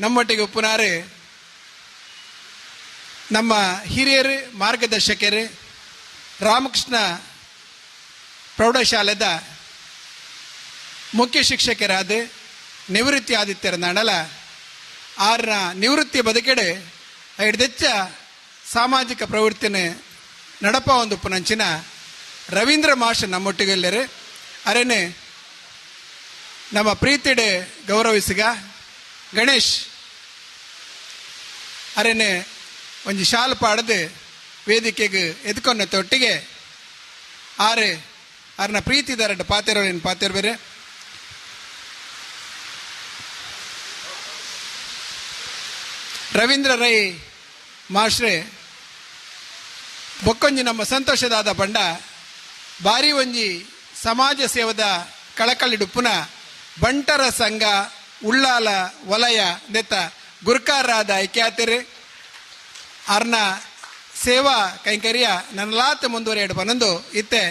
ನಮ್ಮೊಟ್ಟಿಗೆ ಉಪ್ಪುನಾರೆ ನಮ್ಮ ಹಿರಿಯರು, ಮಾರ್ಗದರ್ಶಕರು, ರಾಮಕೃಷ್ಣ ಪ್ರೌಢಶಾಲೆದ ಮುಖ್ಯ ಶಿಕ್ಷಕರಾದ ನಿವೃತ್ತಿ ಆದಿತ್ಯರ ನಡಲ ಆರ ನಿವೃತ್ತಿ ಬದುಕೆಡೆ ಹಿಡ್ದೆಚ್ಚ ಸಾಮಾಜಿಕ ಪ್ರವೃತ್ತಿನ ನಡಪ ಒಂದು ಪುನಂಚಿನ ರವೀಂದ್ರ ಮಾಷ ನಮ್ಮೊಟ್ಟಿಗೆಲ್ಲರು ಅರೇನೆ ನಮ್ಮ ಪ್ರೀತಿಡೆ ಗೌರವಿಸಿಗ. ಗಣೇಶ್ ಅರೆನೆ ಒಂಜಿ ಶಾಲ್ ಪಾಡದು ವೇದಿಕೆಗೆ ಎದ್ಕೊಂಡ ತೊಟ್ಟಿಗೆ ಆರೆ ಅರ್ನ ಪ್ರೀತಿದಾರಡ್ ಪಾತೆರೋಳಿನ ಪಾತೆರ್ ಬೇರೆ? ರವೀಂದ್ರ ರೈ ಮಾಸ್ಟ್ರೆ, ಬೊಕ್ಕೊಂಜಿ ನಮ್ಮ ಸಂತೋಷದಾದ ಬಂಡ, ಬಾರಿ ಒಂಜಿ ಸಮಾಜ ಸೇವದ ಕಳಕಳಿಡುಪ್ಪುನ ಬಂಟರ ಸಂಘ ಉಳ್ಳಾಲ, ವಲಯ, ನೆತ್ತ, ಗುರ್ಕಾರಾದ ಐಕ್ಯಾತಿರಿ ಅರ್ನ, ಸೇವಾ ಕೈಂಕರ್ಯ ನನ್ನಲಾತ ಮುಂದುವರಿಯಡು ಪನಂದು ಇತ್ತೆ.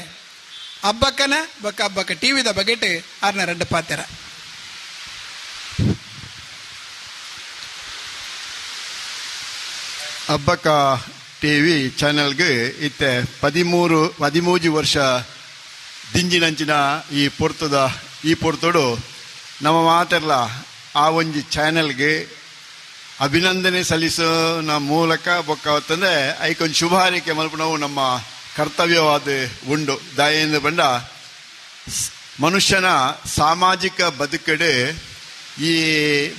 ಹಬ್ಬಕ್ಕನ ಬೊಕ್ಕ ಟಿ ಟಿವಿದ ಬಗೆಟ್ ಅರ್ನ ರೆಡ್ಡು ಪಾತೆರ ಟಿ ಟಿವಿ ಚಾನೆಲ್ಗೆ ಇತ್ತೆ ಪದಿಮೂರು, ಪದಿಮೂಜಿ ವರ್ಷ ದಿಂಜಿನಂಚಿನ ಈ ಪೊರ್ತದ, ಈ ಪೊರ್ತೋಡು ನಮ್ಮ ಮಾತೆರ್ಲ ಆ ಒಂಜಿ ಚಾನೆಲ್ಗೆ ಅಭಿನಂದನೆ ಸಲ್ಲಿಸೋನ ಮೂಲಕ ಬೊಕ್ಕ ಹೊತ್ತಂದ್ರೆ, ಐಕೊಂದು ಶುಭ ಹಾರಿಕೆ ಮಲ್ಪನವು ನಮ್ಮ ಕರ್ತವ್ಯವಾದ ಉಂಡು. ದಾಯಿಂದ ಬಂಡ ಮನುಷ್ಯನ ಸಾಮಾಜಿಕ ಬದುಕಡೆ ಈ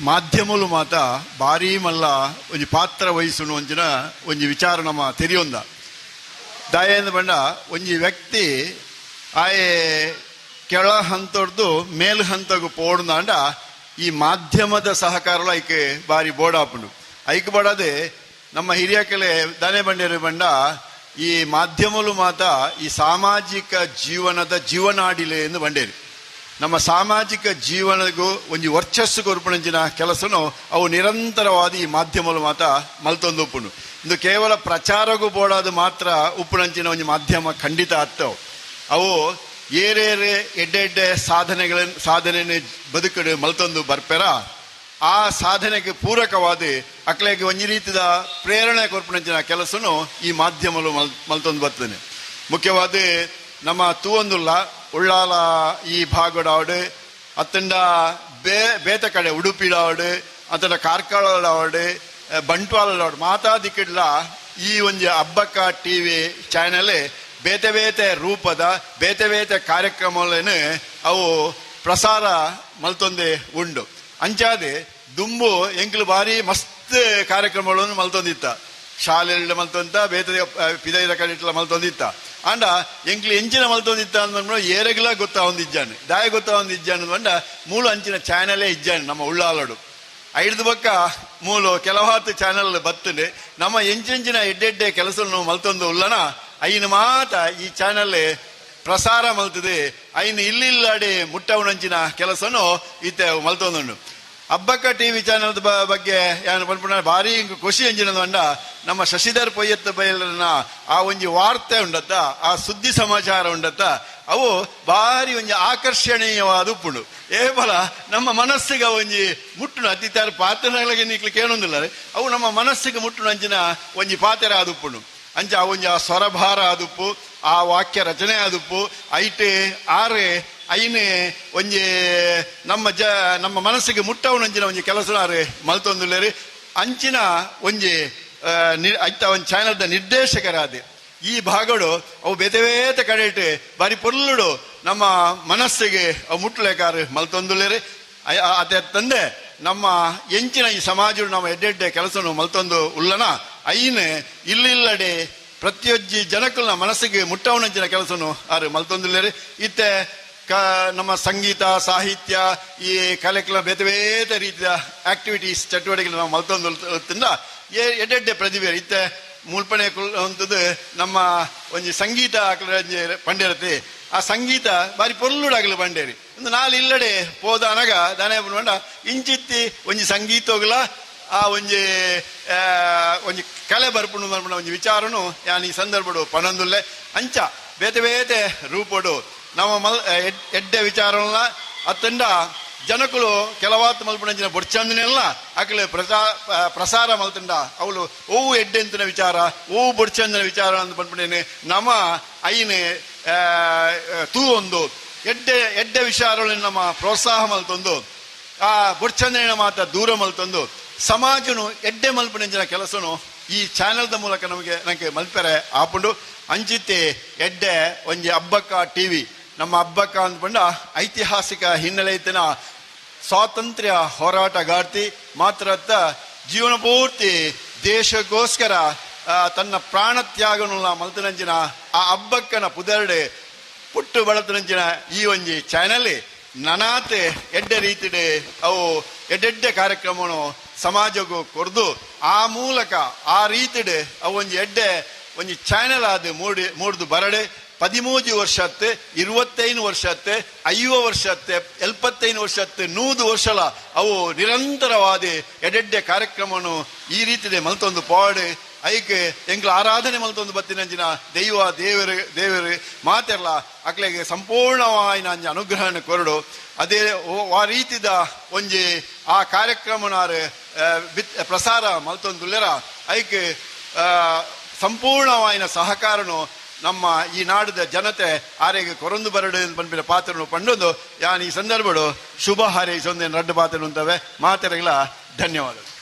ಮಾಧ್ಯಮಲು ಮಾತ ಭಾರಿ ಮಲ್ಲ ಒಂಜಿ ಪಾತ್ರ ವಹಿಸು ಒಂಜಿನ ಒಂಜಿ ವಿಚಾರ ನಮ್ಮ ತೆರಿಯೊಂದ. ದಾಯಿಂದ ಬಂಡ ಒಂಜಿ ವ್ಯಕ್ತಿ, ಆಯೆ ಕೆಳ ಹಂತದ್ದು, ಮೇಲ್ ಹಂತಗು ಪೋಡ್ದಾಂಡ ಈ ಮಾಧ್ಯಮದ ಸಹಕಾರಲು ಐಕೆ ಬಾರಿ ಬೋಡಾಪುಂಡು. ಐಕ್ ಬಡದೆ ನಮ್ಮ ಹಿರಿಯ ಕೆಲೆ ದನೆ ಬಂಡೇರು ಬಂಡ ಈ ಮಾಧ್ಯಮಲು ಮಾತ ಈ ಸಾಮಾಜಿಕ ಜೀವನದ ಜೀವನಾಡಿಲೆ ಎಂದು ಬಂಡೇರು. ನಮ್ಮ ಸಾಮಾಜಿಕ ಜೀವನಗೂ ಒಂದು ವರ್ಚಸ್ಸು ಕೊರ್ಪಣಂಚಿನ ಕೆಲಸನು ಅವು ನಿರಂತರವಾದ ಈ ಮಾಧ್ಯಮಲು ಮಾತ ಮಲ್ತೊಂದು ಉಪ್ಪುಂಡು ಇಂದು ಕೇವಲ ಪ್ರಚಾರಗೂ ಬೋಡಾದು ಮಾತ್ರ ಉಪ್ಪುನಂಚಿನ ಒಂದು ಮಾಧ್ಯಮ ಖಂಡಿತ ಅತ್ತವು ಅವು ಏರೇರೆ ಎಡ್ಡೆ ಎಡ್ಡೆ ಸಾಧನೆಗಳ ಸಾಧನೆ ಬದುಕಡೆ ಮಲ್ತೊಂದು ಬರ್ಪೆರ, ಆ ಸಾಧನೆಗೆ ಪೂರಕವಾದ ಅಕ್ಲೆಗೆ ಒಂಜಿ ರೀತಿದ ಪ್ರೇರಣೆ ಕೊರ್ಪಣಂಚಿನ ಕೆಲಸನು ಈ ಮಾಧ್ಯಮಲು ಮಲ್, ಮಲ್ತೊಂದು ಬರ್ತದೆ. ಮುಖ್ಯವಾದ ನಮ್ಮ ತೂವೊಂದುಲ್ಲ, ಉಳ್ಳಾಲ ಈ ಭಾಗಡಾವಡು, ಅತ್ತಂಡ ಬೇ, ಬೇತ ಕಡೆ ಉಡುಪಿಡಾವಡು, ಅತ್ತಂಡ ಕಾರ್ಕಳಡಾವಡು ಬಂಟ್ವಾಳಡಾವಡು ಮಾತಾದಿಕ್ಕಿಡ್ಲ ಈ ಒಂಜಿ ಹಬ್ಬಕ್ಕ ಟಿವಿ ಚಾನೆಲ್ ಬೇತೆ ಬೇತೆ ರೂಪದ, ಬೇತೆ ಬೇತೆ ಕಾರ್ಯಕ್ರಮಗಳನ್ನು ಅವು ಪ್ರಸಾರ ಮಲ್ತೊಂದೆ ಉಂಡು ಅಂಚಾದೆ ದುಂಬು ಎಂಕ್ಲು ಬಾರಿ ಮಸ್ತ್ ಕಾರ್ಯಕ್ರಮಗಳನ್ನು ಮಲ್ತೊಂದಿತ್ತ. ಶಾಲೆಯಲ್ಲಿ ಮಲ್ತೊಂತ ಬೇತೆ ಪಿದೈದ ಕಡೆ ಮಲ್ತೊಂದಿತ್ತ. ಅಂಡ ಎಂಕ್ಲು ಎಂಚಿನ ಮಲ್ತೊಂದಿತ್ತ ಅಂದ್ರೆ ಏರೆಗ್ಲ ಗೊತ್ತಾ ಒಂದಿಜ್ಜಾನೆ ದಾಯ ಗೊತ್ತಾ ಒಂದಿಜ್ಜಾನು ಅಂದ ಮೂಲ ಅಂಚಿನ ಚಾನಲೇ ಇಜ್ಜಾನೆ ನಮ್ಮ ಉಳ್ಳಾಲಡು. ಐದು ಬಕ್ಕ ಮೂಲು ಕೆಲವಾತು ಚಾನಲ್ ಬತ್ತನೆ ನಮ್ಮ ಎಂಚೆಂಚಿನ ಎಡ್ಡೆಡ್ಡೆ ಕೆಲಸ ಮಲ್ತೊಂದು ಉಲ್ಲನ ಐನ ಮಾತ ಈ ಚಾನೆಲ್ ಪ್ರಸಾರ ಮಲ್ತದೆ. ಅಯ್ಯನ ಇಲ್ಲಿಲ್ಲಾಡಿ ಮುಟ್ಟವನಂಚಿನ ಕೆಲಸನು ಇತ್ತೆ ಮಲ್ತೊಂದುಂಡು ಟಿ ಟಿವಿ ಚಾನೆಲ್ ಬಗ್ಗೆ ಏನು ಪನ್ಪುಣ ಭಾರಿ ಖುಷಿ ಅಂಜಿನ ಅಂಡ. ನಮ್ಮ ಶಶಿಧರ್ ಪೊಯ್ಯತ್ತ ಬಯಲನ ಆ ಒಂಜಿ ವಾರ್ತೆ ಉಂಡತ್ತ, ಆ ಸುದ್ದಿ ಸಮಾಚಾರ ಉಂಡತ್ತ, ಅವು ಭಾರಿ ಒಂಜಿ ಆಕರ್ಷಣೀಯವಾದ ಉಪ್ಪುಂಡು. ಏ ಬಲ, ನಮ್ಮ ಮನಸ್ಸಿಗೆ ಒಂಜಿ ಮುಟ್ಟುನು ಅತಿಥಾರ ಪಾತ್ರಗಳಿಗೆ ನಿಕ್ಲಿಕ್ಕೆ ಏನೊಂದಿಲ್ಲ. ಅವು ನಮ್ಮ ಮನಸ್ಸಿಗೆ ಅಂಚಿನ ಒಂಜಿ ಪಾತ್ರ ಆದುಪ್ಪುಂಡು ಅಂಚ ಒಂಜಿ ಆ ಸ್ವರಭಾರ ಆದುಪ್ಪು ಆ ವಾಕ್ಯ ರಚನೆ ಆದುಪ್ಪು ಐಟೆ, ಆರೆ, ಐನೆ, ಒಂಜಿ, ನಮ್ಮ ಜ, ನಮ್ಮ ಮನಸ್ಸಿಗೆ ಮುಟ್ಟವನಂಚಿನ ಒಂಜಿ ಕೆಲಸ ಮಲ್ತೊಂದುಲ್ಲೇರಿ. ಅಂಚಿನ ಒಂಜಿ ಐತ ಒಂದು ಚಾನೆಲ್ದ ನಿರ್ದೇಶಕರಾದೆ. ಈ ಭಾಗಡು ಅವು ಬೇತೆ ಕಡೆಟ್ ಬಾರಿ ಪೊರ್ಲುಡು ನಮ್ಮ ಮನಸ್ಸಿಗೆ ಅವು ಮುಟ್ಲೇಕಾರ ಮಲ್ತೊಂದುಲ್ಲೇರಿ. ಅದೇ ತಂದೆ ನಮ್ಮ ಎಂಚಿನ ಈ ಸಮಾಜ ನಮ್ಮ ಎಡ್ಡೆಡ್ಡೆ ಕೆಲಸನು ಮಲ್ತೊಂದು ಉಲ್ಲನ. ಐನ್, ಇಲ್ಲಿಲ್ಲಡೆ ಪ್ರತಿಯೊಜ್ಜಿ ಜನಕ್ಕಲ್ನ ಮನಸ್ಸಿಗೆ ಮುಟ್ಟವನಂಚಿನ ಕೆಲಸನು ಆರು ಮಲ್ತೊಂದಿಲ್ಲರಿ. ಇತ್ತೆ ಕ, ನಮ್ಮ ಸಂಗೀತ, ಸಾಹಿತ್ಯ, ಈ ಕಲೆಕ್ಲ ಬೇತೆ ಬೇತೆ ರೀತಿಯ ಆಕ್ಟಿವಿಟೀಸ್ ಚಟುವಟಿಕೆಗಳು ನಾವು ಮಲ್ತೊಂದು ಎಡ್ಡೆಡ್ಡೆ ಪ್ರತಿಭೆ ಇತ್ತೆ ಮುಲ್ಪನೆ ಅಂತದ್ದು ನಮ್ಮ ಒಂಜಿ ಸಂಗೀತ ಪಂಡಿರತೆ ಆ ಸಂಗೀತ ಬಾರಿ ಪೊರ್ಲುಡಾಗಲು ಪಂಡೇರಿ ಒಂದು ನಾಲ್ ಇಲ್ಲಡೆ ಹೋದಾನಾಗ ದಾನೇ ಬಂಡ ಇಂಚಿತ್ತಿ ಒಂಜಿ ಸಂಗೀತೋಗಲ ಆ ಒಂಜಿ ಒಂಜಿ ಕಲೆ ಬರ್ಪುಂಡು ಬರ್ಪುಂಡ ಒಂಜಿ ವಿಚಾರನು, ಯಾನ್ ಈ ಸಂದರ್ಭಡು ಪನೊಂದುಲ್ಲೆ. ಅಂಚ, ಬೇತೆ ಬೇತೆ ರೂಪಡು. ನಮ್ಮ ಮಲ್ ಎಡ್- ಎಡ್ಡೆ ವಿಚಾರನ ಅತ್ತಂಡ, ಜನಕುಲು ಕೆಲವಾತ್ ಮಲ್ಪನಂಚಿನ ಬೊಡ್ಚಂದನೆಲ್ಲ ಅಕಲೆ ಪ್ರಸಾರ ಮಲ್ತಂಡ. ಅವಳು ಓವು ಎಡ್ಡೆಂತಿನ ವಿಚಾರ, ಓವು ಬೊಡ್ಚಂದಿನ ವಿಚಾರ ಅಂತ ಬಂದ್ಬಿಟ್ಟೇನೆ ನಮ ಐನೆ ತೂ ಒಂದು ಎಡ್ಡೆ ಎಡ್ಡೆ ವಿಚಾರಗಳನ್ನು ನಮ್ಮ ಪ್ರೋತ್ಸಾಹ ಮಲ್ತೊಂದು. ಆ ಬುರ್ಚಂದ್ರನ ಮಾತ ದೂರ ಮಲ್ತಂದು ಸಮಾಜನು ಎಡ್ಡೆ ಮಲ್ಪನಂಚಿನ ಕೆಲಸನು ಈ ಚಾನೆಲ್ದ ಮೂಲಕ ನಮಗೆ ನನಗೆ ಮಲ್ಪೆರೆ. ಆಪುಂಡು ಅಂಜಿತೆ ಎಡ್ಡೆ ಒಂಜಿ ಅಬ್ಬಕ್ಕ ಟಿವಿ. ನಮ್ಮ ಹಬ್ಬಕ್ಕ ಅಂದ್ಕೊಂಡ ಐತಿಹಾಸಿಕ ಹಿನ್ನೆಲೆ ಇತ್ತಿನ ಸ್ವಾತಂತ್ರ್ಯ ಹೋರಾಟಗಾರ್ತಿ ಮಾತ್ರ ಜೀವನ ಪೂರ್ತಿ ದೇಶಕ್ಕೋಸ್ಕರ ತನ್ನ ಪ್ರಾಣ ತ್ಯಾಗನ ಆ ಹಬ್ಬಕ್ಕನ ಪುದರ್ಡೆ ಪುಟ್ಟು ಬಳತನಂಚಿನ ಈ ಒಂಜಿ ಚಾನೆಲ್ ನನಾತೆ ಎಡ್ಡೆ ರೀತಿಡೆ ಅವು ಎಡ್ಡೆಡ್ಡೆ ಕಾರ್ಯಕ್ರಮನು ಸಮಾಜಗೂ ಕೊರ್ದು ಆ ಮೂಲಕ ಆ ರೀತಿಡೆ ಅವು ಒಂಜಿ ಎಡ್ಡೆ ಒಂಜಿ ಚಾನೆಲ್ ಆದ ಮೂಡಿ ಮೂಡ್ದು ಬರಡೆ. ಪದಿಮೂಜಿ ವರ್ಷತ್ತೆ, ಇರುವತ್ತೈದು ವರ್ಷತ್ತೆ ಐವ ವರ್ಷತ್ತೆ, ಎಲ್ಪತ್ತೈದು ವರ್ಷತ್ತೆ ನೂದು ವರ್ಷಲ ಅವು ನಿರಂತರವಾದ ಎಡೆಡ್ಡೆ ಕಾರ್ಯಕ್ರಮನು ಈ ರೀತಿದೆ ಮಲ್ತೊಂದು ಪಾಡೆ. ಐಕೆ ಎಂಗ್ಲ ಆರಾಧನೆ ಮಲ್ತೊಂದು ಬತ್ತಿನಂಚಿನ ದೈವ, ದೇವರು ದೇವರು ಮಾತೆರ್ಲ, ಅಕ್ಲೆಗೆ ಸಂಪೂರ್ಣವಾಗಿ ನಂಜಿ ಅನುಗ್ರಹನ ಕೊರಡು. ಅದೇ ಆ ರೀತಿದ ಒಂಜಿ ಆ ಕಾರ್ಯಕ್ರಮನಾರು ಬಿತ್, ಪ್ರಸಾರ ಮಲ್ತೊಂದುಲ್ಲರ ಐಕ್ ಸಂಪೂರ್ಣವಾಯಿನ ಸಹಕಾರನು ನಮ್ಮ ಈ ನಾಡದ ಜನತೆ ಆರೆಗೆ ಕೊರಂದು ಬರಡು ಪಂಪಿನ ಪಾತ್ರನು ಪಂಡೊಂದು. ಯಾನ್ ಈ ಸಂದರ್ಭಡು ಶುಭ ಹಾರೈಸೊಂದೇನು ರಡ್ಡು ಪಾತ್ರ ಅಂತವೆ. ಮಾತೆರೆಗಳ ಧನ್ಯವಾದಗಳು.